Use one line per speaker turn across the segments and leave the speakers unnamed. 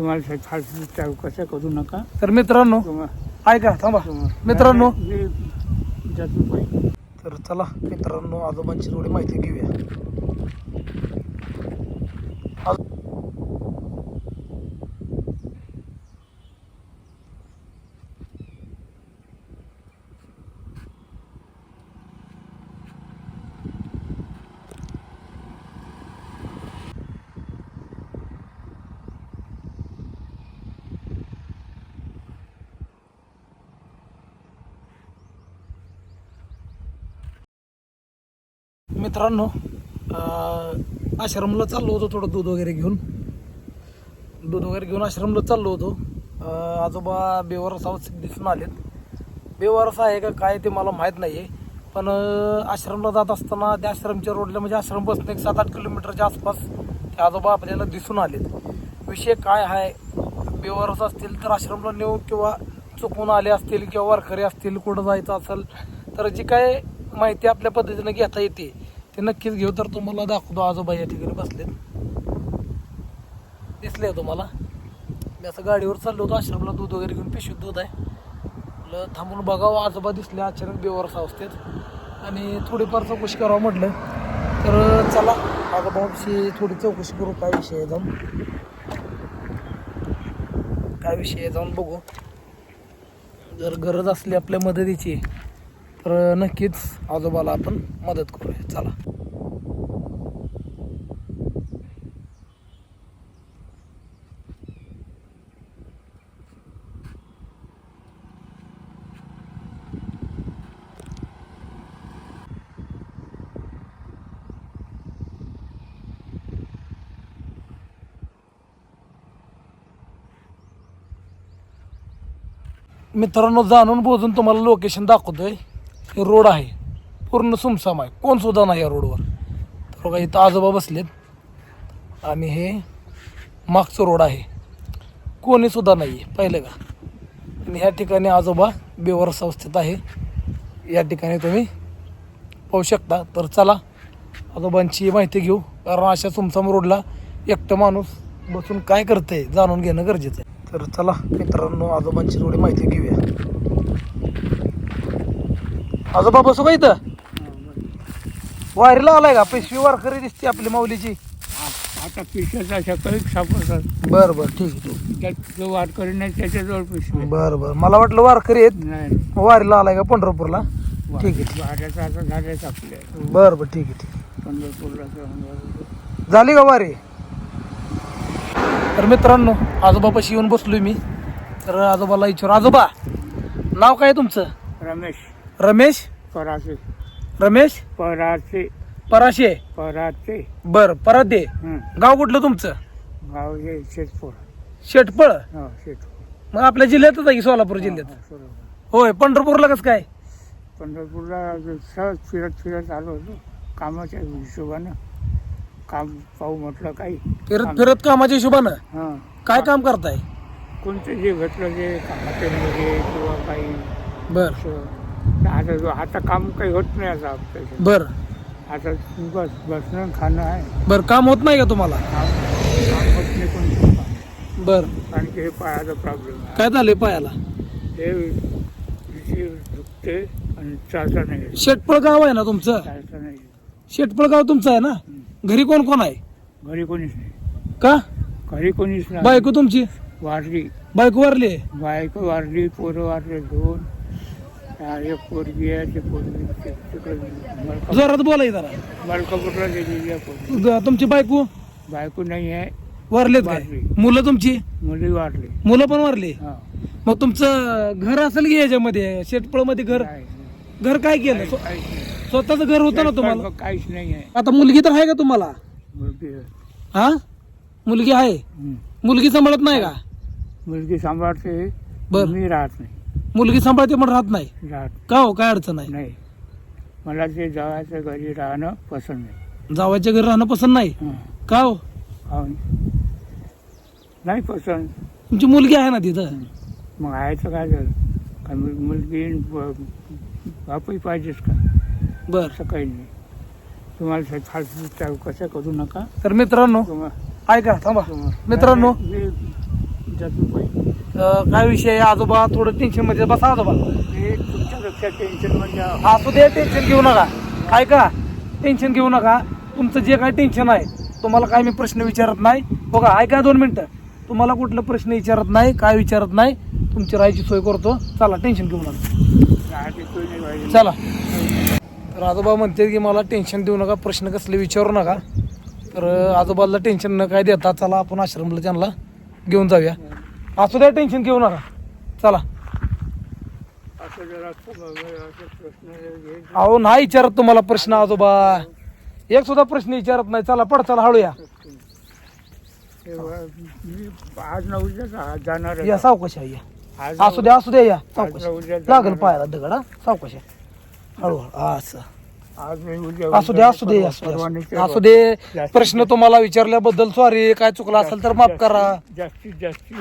तुम्हाला फालतू चौकशा करू नका.
तर मित्रांनो ऐका थांबा. मित्रांनो.
जातो
तर चला मित्रांनो आजोबांची थोडी माहिती घेऊया. मित्रांनो आश्रमला चाललो होतो थोडं दूध वगैरे घेऊन. दूध वगैरे घेऊन आश्रमला चाललो होतो. आजोबा बेवारसावर दिसून आलेत. बेवारस आहे का काय ते मला माहीत नाही आहे पण आश्रमला जात असताना त्या आश्रमच्या रोडला म्हणजे आश्रमपासून एक सात आठ किलोमीटरच्या आसपास ते आजोबा आपल्याला दिसून आलेत. विषय काय आहे? बेवारस असतील तर आश्रमला नेऊ किंवा चुकून आले असतील किंवा वारकरी असतील कुठं जायचं असेल तर जी काय माहिती आपल्या पद्धतीनं घेता येते. ते नक्कीच घेऊ तर तुम्हाला दाखवतो आजोबा या ठिकाणी बसलेत. दिसले तुम्हाला. मी असं गाडीवर चाललो होतो आश्रमला दूध वगैरे घेऊन पिशवीत दूध आहे. म्हटलं थांबून बघावं आजोबा दिसले अचानक बेवारस अवस्थेत. आणि थोडीफार चौकशी करावं म्हटलं. तर चला आजोबाशी थोडी चौकशी करू काय विषय आहे जाऊन. काय विषय आहे जाऊन बघू. जर गरज असली आपल्या मदतीची तर नक्कीच आजोबाला आपण मदत करूया चला मित्रांनो जाणून बोजून तुम्हाला लोकेशन दाखवतोय हे रोड आहे. पूर्ण सुमसाम आहे. कोण सुद्धा नाही या रोडवर. तर बघा इथं आजोबा बसलेत. आणि हे मागचं रोड आहे. कोणीसुद्धा नाही आहे पाहिलं का? आणि ह्या ठिकाणी आजोबा बेवारस अवस्थेत आहे. या ठिकाणी तुम्ही पाहू शकता. तर चला आजोबांची माहिती घेऊ. कारण अशा सुमसाम रोडला एकटं माणूस बसून काय करते जाणून घेणं गरजेचं आहे. तर चला मित्रांनो आजोबांची थोडी माहिती घेऊया. आजोबा बसू का इथं? वारीला आलाय का? पिशवी वारकरी दिसते आपली माऊलीची.
आता पिशव्याचा सकाळी सापडतात.
बर बर ठीक आहे ठीक
त्यात जो वारकरी नाही त्याच्याजवळ पिशवी
आहे. बर बर. मला वाटलं वारकरी आहेत.
नाही.
वारीला आलाय का पंढरपूरला? ठीक आहे
वाऱ्याचा आता झाल्याच आपल्या.
आहे बर बर ठीक आहे ठीक आहे.
पंढरपूरला
झाली का वारी? तर मित्रांनो आजोबापाशी येऊन बसलोय मी. तर आजोबाला विचार. आजोबा नाव काय तुमचं?
रमेश.
रमेश?
पराचे
रमेश?
पराचे
पराशे.
पराचे
बर परादे
हं.
गाव कुठलं तुमचं?
गाव हे शेतपूर
शेटपळ?
हो शेतपूर
मग आपल्या जिल्ह्यातच आहे की सोलापूर जिल्ह्यात?
हो, बरोबर.
होय पंढरपूरला कसं काय?
पंढरपूरला सहज फिरत फिरत आलो होतो. कामाच्या हिशोबानं. काम पाहू म्हटलं काही.
फिरत फिरत कामाच्या हिशोबानं?
हां.
काय काम करताय?
कोणतं जे भेटलं जे हॉटेलमध्ये किंवा काही
बर.
असं. आता जो आता काम काही होत नाही आता आपल्याला
बर.
आता बस बसणं खाणं आहे.
बर काम होत नाही का तुम्हाला?
काम काम होत नाही कोणतं काम.
बर.
कारण की हे पायाचा प्रॉब्लेम आहे.
काय झालंय पायाला?
हे इथे दुखते आणि चालता नाही येत.
शेटपळ गाव आहे ना तुमचं?
चालता नाही येत.
शेटपळ गाव तुमचं आहे ना? घरी कोण कोण आहे?
घरी कोणीच नाही.
का?
घरी कोणीच नाही.
बायको तुमची?
वारली.
बायको वारली
बायको वारली पोरं वारले दोन. एक पोरगी आहे ते पोरगी ते- तिकडे मलका-
जोरात बोलाय जरा.
मलकापूरला गेलेली आहे पोरगी.
ग- तुमची बायको?
बायको नाही आहे
वारलेत काय?
वारली.
मुलं तुमची?
मुली वारली.
मुलं पण वारली?
हा.
मग तुमचं घर असेल की याच्यामध्ये शेटपळमध्ये घर?
नाही,
घर काय केलं? स्व-
काहीच नाही.
स्वतःच घर होतं ना तुम्हाला?
काहीच नाही आहे.
आता मुलगी तर आहे का तुम्हाला?
मुलगी आहे.
हा? मुलगी आहे?
हम्म.
मुलगी सांभाळत नाही का?
मुलगी सांभाळते
बर.
मी राहत नाही.
मुलगी सांभाळते पण राहत नाही. का हो? काय अडचण आहे?
नाही. मला ते जावायचं घरी राहणं पसंत नाही.
जावायच्या घरी राहणं पसंत नाही?
हं.
का हो?
नाही पसंत.
तुमची मुलगी आहे ना तिथं?
मग आहे तर काय झालं? मुल- मुलगी ब- बापही पाहिजेच का?
बर.
असं काही नाही. तुम्हाला फालतू चौकशा करू नका?
तर मित्रांनो
तुम्हा-
ऐका थांबा.
तुम्हा-
मित्रांनो. काय विषय आहे? आजोबा थोडं टेन्शनमध्ये बसा आजोबा.
हे तुमच्यापेक्षा टेन्शन म्हणजे
असू दे टेन्शन घेऊ नका. ऐका टेन्शन घेऊ नका. तुमचं जे काय टेन्शन आहे तुम्हाला काय मी प्रश्न विचारत नाही. बघा ऐका दोन मिनिटं. तुम्हाला कुठलं प्रश्न विचारत नाही काय विचारत नाही तुमची राहायची सोय करतो. चला टेन्शन घेऊ नका. चला. तर आजोबा म्हणते की मला टेन्शन देऊ नका प्रश्न कसले विचारू नका. तर आजोबाला टेन्शन न काय देता चला आपण आश्रमला त्यांना घेऊन जाऊया. असू द्या टेन्शन घेऊ नका. चला.
असं जरा असं प्रश्न
अहो नाही विचारत तुम्हाला प्रश्न आजोबा. एक सुद्धा प्रश्न विचारत नाही. चला पड चला हळूया.
हे व- मी आज ना उद्या जाणार आहे.
या सावकाश आहे, या.
आज
असू द्या असू द्या या.
आज ना उद्या
सावकाश
जाणार
लागल
आहे.
पायाला दगड हा. सावकाश आहे. हळूहळू असं.
आज नाही उद्या
असू दे असू दे असू दे. असू दे प्रश्न तुम्हाला विचारल्याबद्दल सॉरी काय चुकलं असेल तर माफ करा.
जास्तीत जास्त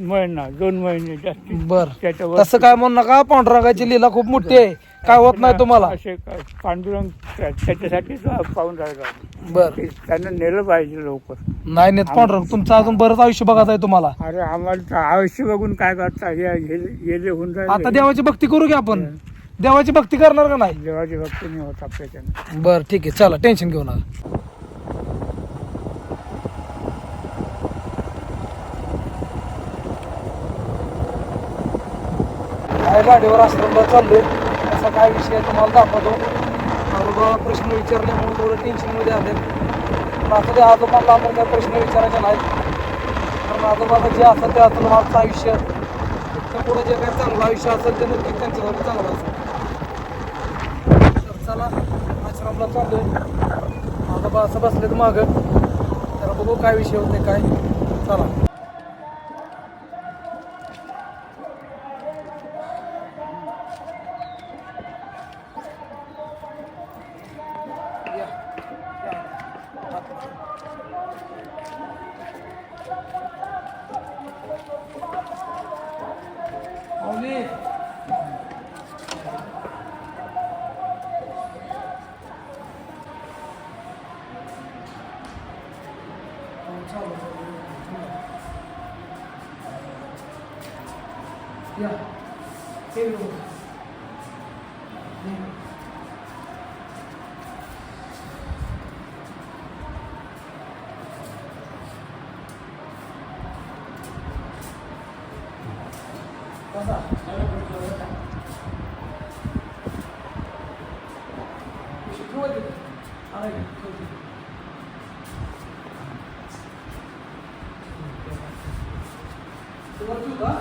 महिना दोन महिने जास्तीत
बर.
त्याच्यावर
तसं काय म्हणू नका पांडुरंगाची लीला खूप मोठी आहे. काय होत नाही तुम्हाला?
असे काय पांडुरंग त्या- त्याच्यासाठी पाहून राहिला
बर.
ते त्यांना नेलं पाहिजे लवकर.
नाही नेत पांडुरंग तुमचं अजून बरंच आयुष्य बघायचं आहे तुम्हाला.
अरे आम्हाला तर आयुष्य बघून काय करता हे हे- हे जे होऊन
आता देवाची भक्ती करू की आपण? देवाची भक्ती करणार का नाही?
देवाची भक्ती नाही होत आपल्याच्यानं.
बर ठीक आहे. चला टेन्शन घेऊ नका. काय गाडीवर आश्रमला चाललोय. असा काय विषय आहे तुम्हाला दाखवतो. आजोबा प्रश्न विचारल्यामुळे थोडं टेन्शनमध्ये आले. पण आता ते आजोबांना आपण काय प्रश्न विचारायचे नाहीत. कारण आजोबाला जे असेल ते मागचं आयुष्य पुढे जे काही चांगलं आयुष्य असेल ते नक्की त्यांच्यासाठी चांगलं असेल तर चाललो आहे आता बा असं बसलेत मागं. तर बघू काय विषय होते काय चला. हे घेऊ. बसा. ठेवायचं का? आहे का? ठेवते. वर ठेवू का?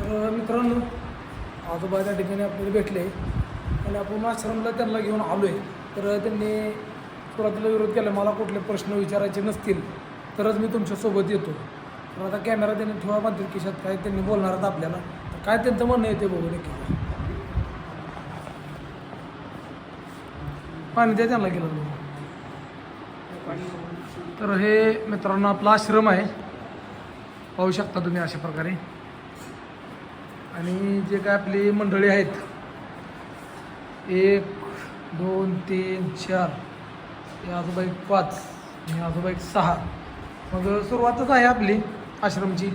तर मित्रांनो आजोबा त्या ठिकाणी आपल्याला भेटले. आणि आपण आश्रमला त्यांना घेऊन आलो आहे तर त्यांनी सुरुवातीला विरोध केला. मला कुठले प्रश्न विचारायचे नसतील तरच मी तुमच्यासोबत येतो. तर आता कॅमेरा त्यांनी ठेवा म्हणतील किशात काय त्यांनी बोलणार आहेत आपल्याला. तर काय त्यांचं म्हणणं येते बघू नक्की पाणी द्या त्यांना गेलं तर हे मित्रांनो आपला आश्रम आहे. पाहू शकता तुम्ही अशा प्रकारे. आणि जे काय आपली मंडळी आहेत एक दोन तीन चार हे आजोबा एक पाच आणि आजोबा एक सहा. मग सुरुवातच आहे आपली आश्रमची.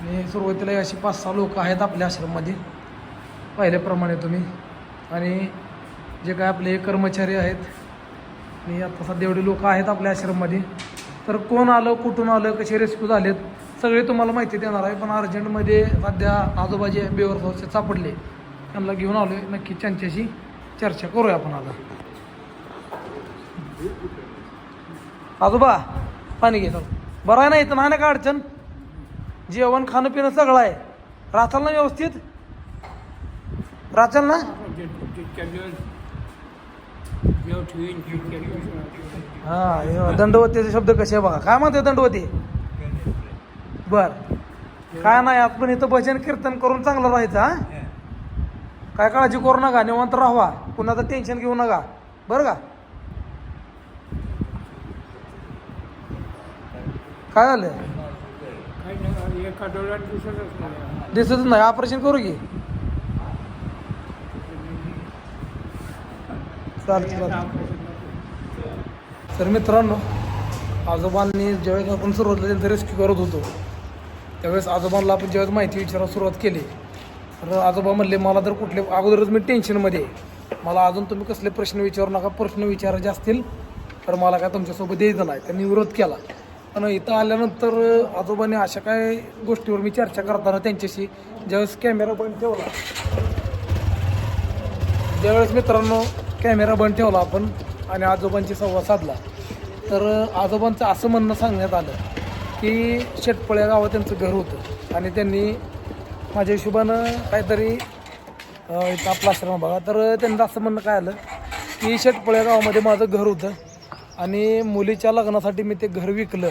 आणि सुरुवातीला अशी पाच सहा लोक आहेत आपल्या आश्रममध्ये पाहिल्याप्रमाणे तुम्ही. आणि जे काय आपले कर्मचारी आहेत आणि आता सध्या एवढे लोक आहेत आपल्या आश्रममध्ये. तर कोण आलं कुठून आलं कसे रेस्क्यू झालेत सगळे तुम्हाला माहिती देणार आहे पण अर्जंटमध्ये सध्या आजोबा जे बेवर संस्थेत सापडले. त्यांना घेऊन आलो आहे नक्की त्यांच्याशी चर्चा करूया आपण आता. आजोबा पाणी घेतो बरं आहे ना इथं? नाही ना का अडचण? जेवण खाणं पिणं सगळं आहे. राहताल ना व्यवस्थित? राहताल ना? हा दंडवतीचे शब्द कसे आहे बघा. काय म्हणते दंडवती? बर. काय नाही आपण इथं भजन कीर्तन करून चांगलं राहायचं हा? काय काळजी करू नका निवांत राहावा. कुणाचं टेन्शन घेऊ नका. बरं का? काय झालं?
काही नाही एका डोळ्यात दिसतच नाही.
नाही ऑपरेशन करू की? चालतं चालतं तर मित्रांनो आजोबांनी ज्यावेळेस आपण सुरुवातीला त्यांचं रेस्क्यू करत होतो. त्यावेळेस आजोबांना आपण ज्यावेळेस माहिती विचारायला सुरुवात केली तर आजोबा म्हणले मला तर कुठले अगोदरच मी टेन्शनमध्ये मला अजून तुम्ही कसले प्रश्न विचारू नका प्रश्न विचारायचे असतील तर मला काय तुमच्यासोबत यायचं नाही. त्यांनी विरोध केला. पण इथं आल्यानंतर आजोबांनी अशा काय गोष्टीवर मी चर्चा करताना त्यांच्याशी ज्यावेळेस कॅमेरा बंद ठेवला ज्यावेळेस मित्रांनो कॅमेरा बंद ठेवला आपण आणि आजोबांशी संवाद साधला तर आजोबांचं असं म्हणणं सांगण्यात आलं की शेटपळ्या गावात त्यांचं घर होतं. आणि त्यांनी माझ्या हिशोबानं काहीतरी इथं आपला आश्रम बघा. तर त्यांचं असं म्हणणं काय आलं की शेटपळ्या गावामध्ये माझं घर होतं आणि मुलीच्या लग्नासाठी मी ते घर विकलं.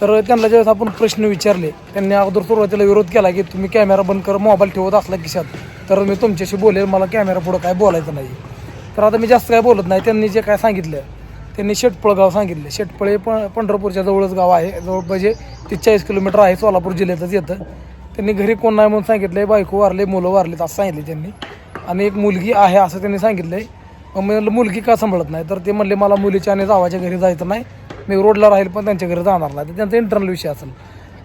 तर त्यांना ज्यावेळेस आपण प्रश्न विचारले त्यांनी अगोदर सुरुवातीला विरोध केला की तुम्ही कॅमेरा बंद कर मोबाईल ठेवत असला खिशात. तर मी तुमच्याशी बोलेल मला कॅमेरा पुढं काय बोलायचं नाही. तर आता मी जास्त काय बोलत नाही त्यांनी जे काय सांगितलं त्यांनी शेटपळ गाव सांगितलं. शेटपळे प पंढरपूरच्या जवळच गाव आहे. जवळ म्हणजे ते चाळीस किलोमीटर आहे सोलापूर जिल्ह्यातच येतं. त्यांनी घरी कोण नाही म्हणून सांगितलं बायको वारले मुलं वारलेत असं सांगितले त्यांनी. आणि एक मुलगी आहे असं त्यांनी सांगितलं आहे मग मी म्हणलं मुलगी का सांभाळत नाही? तर ते म्हणले मला मुलीच्या आणि जावाच्या घरी जायचं नाही. मी रोडला राहील पण त्यांच्या घरी जाणार नाही. तर त्यांचा इंटरनल विषय असेल.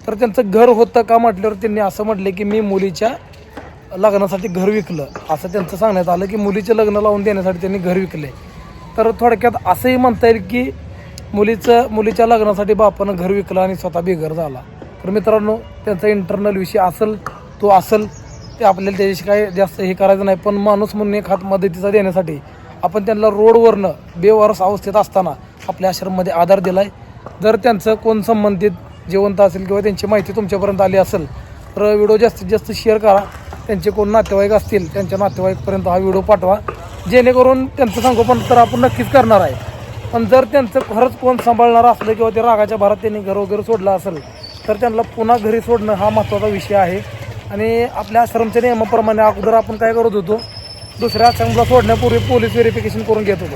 तर त्यांचं घर होतं का म्हटल्यावर त्यांनी असं म्हटलं की मी मुलीच्या लग्नासाठी घर विकलं. असं त्यांचं सांगण्यात आलं की मुलीचे लग्न लावून देण्यासाठी त्यांनी घर विकले तर थोडक्यात असंही म्हणता येईल की मुलीचं मुलीच्या लग्नासाठी बापानं घर विकलं आणि स्वतः बेघर झाला. तर मित्रांनो त्यांचा इंटरनल विषय असेल तो असेल ते आपल्याला त्याच्याशी काय जास्त हे करायचं नाही. पण माणूस म्हणून एक हात मदतीचा देण्यासाठी आपण त्यांना रोडवरनं बेवारस अवस्थेत असताना आपल्या आश्रममध्ये आधार दिला आहे जर त्यांचं कोण संबंधित जिवंत असेल किंवा त्यांची माहिती तुमच्यापर्यंत आली असेल तर व्हिडिओ जास्तीत जास्त शेअर करा. त्यांचे कोण नातेवाईक असतील त्यांच्या नातेवाईकपर्यंत हा व्हिडिओ पाठवा. जेणेकरून त्यांचं संगोपन तर आपण नक्कीच करणार आहे. पण जर त्यांचं खरंच कोण सांभाळणार असलं किंवा ते रागाच्या भारत त्यांनी घर वगैरे सोडलं असेल तर त्यांना पुन्हा घरी सोडणं हा महत्त्वाचा विषय आहे. आणि आपल्या आश्रमच्या नियमाप्रमाणे अगोदर आपण काय करत होतो दुसऱ्या आश्रमला सोडण्यापूर्वी पोलीस व्हेरिफिकेशन करून घेत होतो.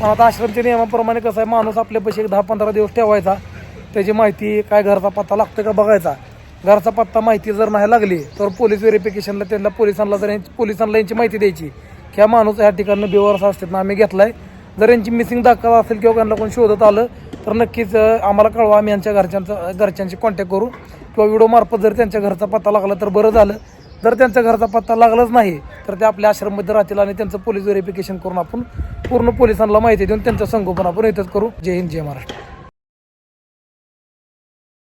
पण आता आश्रमच्या नियमाप्रमाणे कसं आहे माणूस आपल्यापाशी एक दहा पंधरा दिवस ठेवायचा. त्याची माहिती काय घरचा पत्ता लागतो का बघायचा. घरचा पत्ता माहिती जर नाही लागली तर पोलीस व्हेरिफिकेशनला त्यांना पोलिसांना जर पोलिसांना यांची माहिती द्यायची की हा माणूस या ठिकाणी बेवारस असतात ना आम्ही घेतलाय. जर यांची मिसिंग दाखल असेल किंवा त्यांना कोण शोधत आलं तर नक्कीच आम्हाला कळवा. आम्ही यांच्या घरच्यांचा घरच्यांशी कॉन्टॅक्ट करू. किंवा विडोमार्फत जर त्यांच्या घरचा पत्ता लागला तर बरं झालं. जर त्यांच्या घरचा पत्ता लागलाच नाही तर ते आपल्या आश्रममध्ये राहतील आणि त्यांचं पोलीस व्हेरिफिकेशन करून आपण पूर्ण पोलिसांना माहिती देऊन त्यांचं संगोपन आपण इथंच करू. जय हिंद जय महाराष्ट्र.